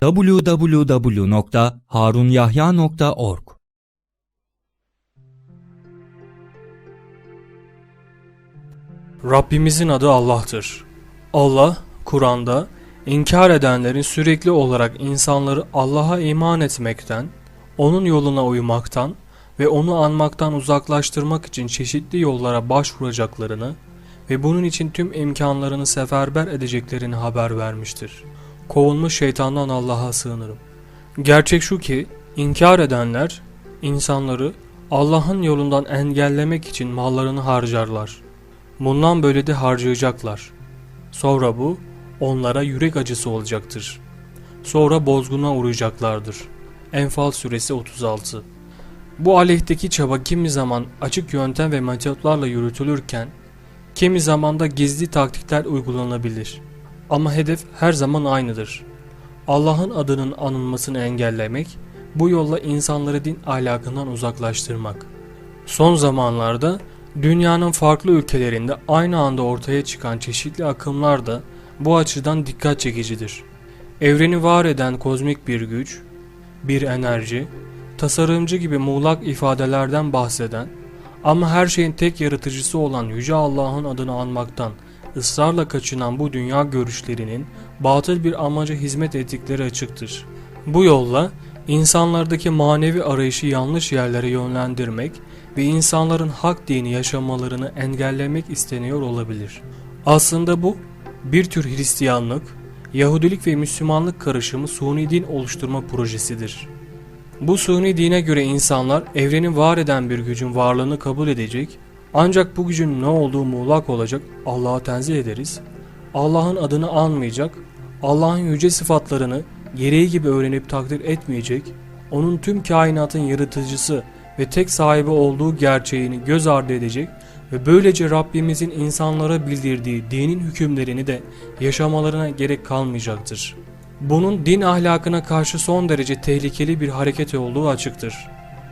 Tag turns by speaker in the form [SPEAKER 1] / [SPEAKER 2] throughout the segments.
[SPEAKER 1] www.harunyahya.org
[SPEAKER 2] Rabbimizin adı Allah'tır. Allah, Kur'an'da inkar edenlerin sürekli olarak insanları Allah'a iman etmekten, onun yoluna uymaktan ve onu anmaktan uzaklaştırmak için çeşitli yollara başvuracaklarını ve bunun için tüm imkanlarını seferber edeceklerini haber vermiştir. Kovulmuş şeytandan Allah'a sığınırım. Gerçek şu ki inkar edenler insanları Allah'ın yolundan engellemek için mallarını harcarlar. Bundan böyle de harcayacaklar. Sonra bu onlara yürek acısı olacaktır. Sonra bozguna uğrayacaklardır. Enfal suresi 36 Bu aleyhteki çaba kimi zaman açık yöntem ve metotlarla yürütülürken, kimi zaman da gizli taktikler uygulanabilir. Ama hedef her zaman aynıdır. Allah'ın adının anılmasını engellemek, bu yolla insanları din ahlakından uzaklaştırmak. Son zamanlarda dünyanın farklı ülkelerinde aynı anda ortaya çıkan çeşitli akımlar da bu açıdan dikkat çekicidir. Evreni var eden kozmik bir güç, bir enerji, tasarımcı gibi muğlak ifadelerden bahseden ama her şeyin tek yaratıcısı olan Yüce Allah'ın adını anmaktan ısrarla kaçınan bu dünya görüşlerinin batıl bir amaca hizmet ettikleri açıktır. Bu yolla insanlardaki manevi arayışı yanlış yerlere yönlendirmek ve insanların hak dini yaşamalarını engellemek isteniyor olabilir. Aslında bu bir tür Hristiyanlık, Yahudilik ve Müslümanlık karışımı suni din oluşturma projesidir. Bu suni dine göre insanlar evreni var eden bir gücün varlığını kabul edecek ancak bu gücün ne olduğu muğlak olacak Allah'a tenzih ederiz. Allah'ın adını anmayacak, Allah'ın yüce sıfatlarını gereği gibi öğrenip takdir etmeyecek, onun tüm kainatın yaratıcısı ve tek sahibi olduğu gerçeğini göz ardı edecek ve böylece Rabbimizin insanlara bildirdiği dinin hükümlerini de yaşamalarına gerek kalmayacaktır. Bunun din ahlakına karşı son derece tehlikeli bir hareket olduğu açıktır.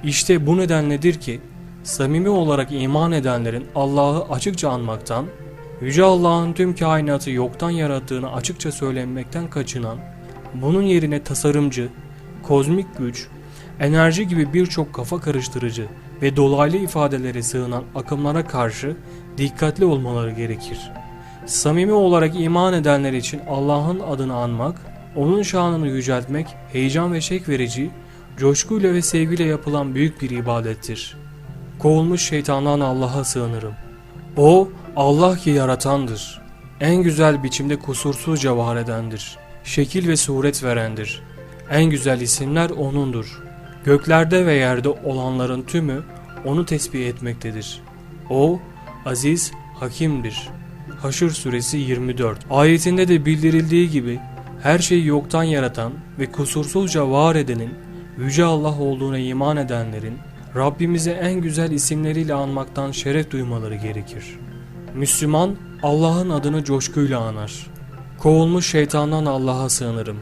[SPEAKER 2] İşte bu nedenledir ki samimi olarak iman edenlerin Allah'ı açıkça anmaktan, Yüce Allah'ın tüm kainatı yoktan yarattığını açıkça söylenmekten kaçınan, bunun yerine tasarımcı, kozmik güç, enerji gibi birçok kafa karıştırıcı ve dolaylı ifadelere sığınan akımlara karşı dikkatli olmaları gerekir. Samimi olarak iman edenler için Allah'ın adını anmak, onun şanını yüceltmek heyecan ve şek verici, coşkuyla ve sevgiyle yapılan büyük bir ibadettir. Kovulmuş şeytandan Allah'a sığınırım. O Allah ki yaratandır. En güzel biçimde kusursuzca var edendir. Şekil ve suret verendir. En güzel isimler O'nundur. Göklerde ve yerde olanların tümü O'nu tesbih etmektedir. O, aziz, hakimdir. Haşr suresi 24 Ayetinde de bildirildiği gibi her şeyi yoktan yaratan ve kusursuzca var edenin Yüce Allah olduğuna iman edenlerin Rabbimize en güzel isimleriyle anmaktan şeref duymaları gerekir. Müslüman Allah'ın adını coşkuyla anar. Kovulmuş şeytandan Allah'a sığınırım.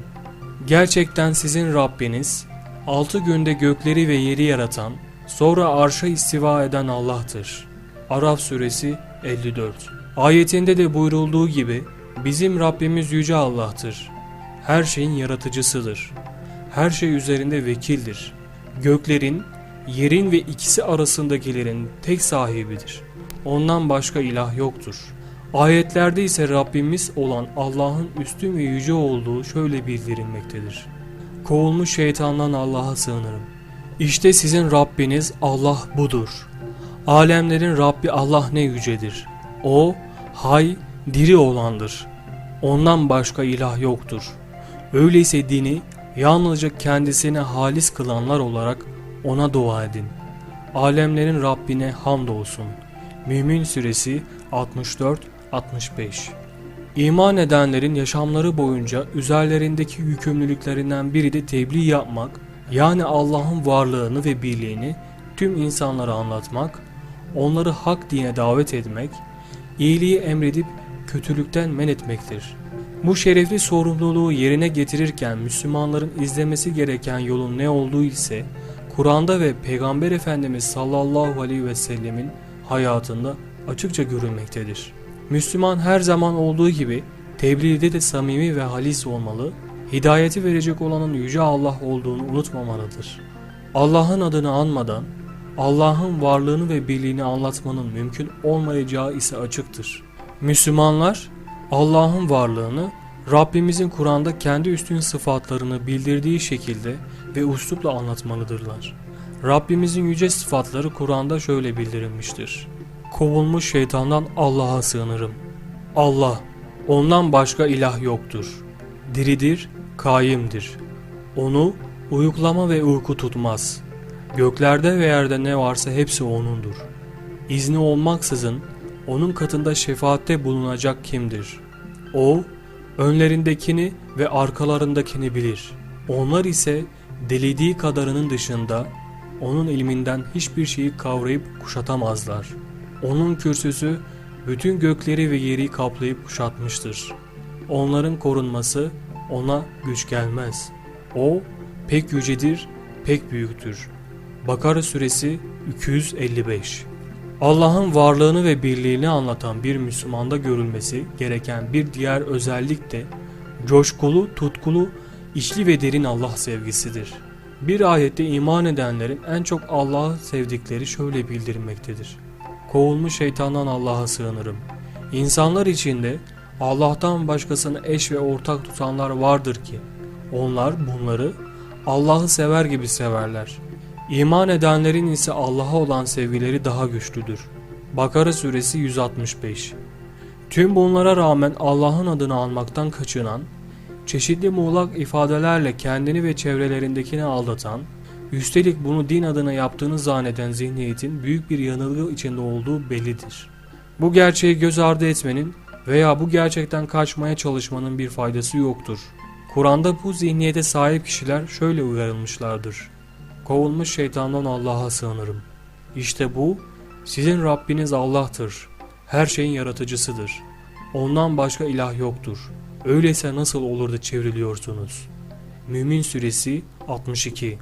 [SPEAKER 2] Gerçekten sizin Rabbiniz altı günde gökleri ve yeri yaratan, sonra arşa istiva eden Allah'tır. Araf suresi 54 Ayetinde de buyurulduğu gibi bizim Rabbimiz Yüce Allah'tır. Her şeyin yaratıcısıdır. Her şey üzerinde vekildir. Göklerin, yerin ve ikisi arasındakilerin tek sahibidir. Ondan başka ilah yoktur. Ayetlerde ise Rabbimiz olan Allah'ın üstün ve yüce olduğu şöyle bildirilmektedir. Kovulmuş şeytandan Allah'a sığınırım. İşte sizin Rabbiniz Allah budur. Alemlerin Rabbi Allah ne yücedir. O, hay, diri olandır. Ondan başka ilah yoktur. Öyleyse dini yalnızca kendisine halis kılanlar olarak ona dua edin. Alemlerin Rabbine hamdolsun. Mümin Suresi 64-65 İman edenlerin yaşamları boyunca üzerlerindeki yükümlülüklerinden biri de tebliğ yapmak, yani Allah'ın varlığını ve birliğini tüm insanlara anlatmak, onları hak dine davet etmek, iyiliği emredip kötülükten men etmektir. Bu şerefli sorumluluğu yerine getirirken Müslümanların izlemesi gereken yolun ne olduğu ise Kur'an'da ve Peygamber Efendimiz sallallahu aleyhi ve sellemin hayatında açıkça görülmektedir. Müslüman her zaman olduğu gibi tebliğde de samimi ve halis olmalı, hidayeti verecek olanın Yüce Allah olduğunu unutmamalıdır. Allah'ın adını anmadan, Allah'ın varlığını ve birliğini anlatmanın mümkün olmayacağı ise açıktır. Müslümanlar, Allah'ın varlığını, Rabbimizin Kur'an'da kendi üstün sıfatlarını bildirdiği şekilde ve uslupla anlatmalıdırlar. Rabbimizin yüce sıfatları Kur'an'da şöyle bildirilmiştir. Kovulmuş şeytandan Allah'a sığınırım. Allah, ondan başka ilah yoktur. Diridir, kaimdir. Onu uyuklama ve uyku tutmaz. Göklerde ve yerde ne varsa hepsi O'nundur. İzni olmaksızın O'nun katında şefaatte bulunacak kimdir? O, önlerindekini ve arkalarındakini bilir. Onlar ise dilediği kadarının dışında O'nun ilminden hiçbir şeyi kavrayıp kuşatamazlar. O'nun kürsüsü bütün gökleri ve yeri kaplayıp kuşatmıştır. Onların korunması O'na güç gelmez. O pek yücedir, pek büyüktür. Bakara suresi 255 Allah'ın varlığını ve birliğini anlatan bir Müslümanda görülmesi gereken bir diğer özellik de coşkulu, tutkulu, içli ve derin Allah sevgisidir. Bir ayette iman edenlerin en çok Allah'ı sevdikleri şöyle bildirilmektedir. Kovulmuş şeytandan Allah'a sığınırım. İnsanlar içinde Allah'tan başkasını eş ve ortak tutanlar vardır ki onlar bunları Allah'ı sever gibi severler. İman edenlerin ise Allah'a olan sevgileri daha güçlüdür. Bakara suresi 165 Tüm bunlara rağmen Allah'ın adını almaktan kaçınan, çeşitli muğlak ifadelerle kendini ve çevrelerindekini aldatan, üstelik bunu din adına yaptığını zanneden zihniyetin büyük bir yanılgı içinde olduğu bellidir. Bu gerçeği göz ardı etmenin veya bu gerçekten kaçmaya çalışmanın bir faydası yoktur. Kur'an'da bu zihniyete sahip kişiler şöyle uyarılmışlardır. Kovulmuş şeytandan Allah'a sığınırım. İşte bu sizin Rabbiniz Allah'tır. Her şeyin yaratıcısıdır. Ondan başka ilah yoktur. Öyleyse nasıl olur da çevriliyorsunuz? Mümin Suresi 62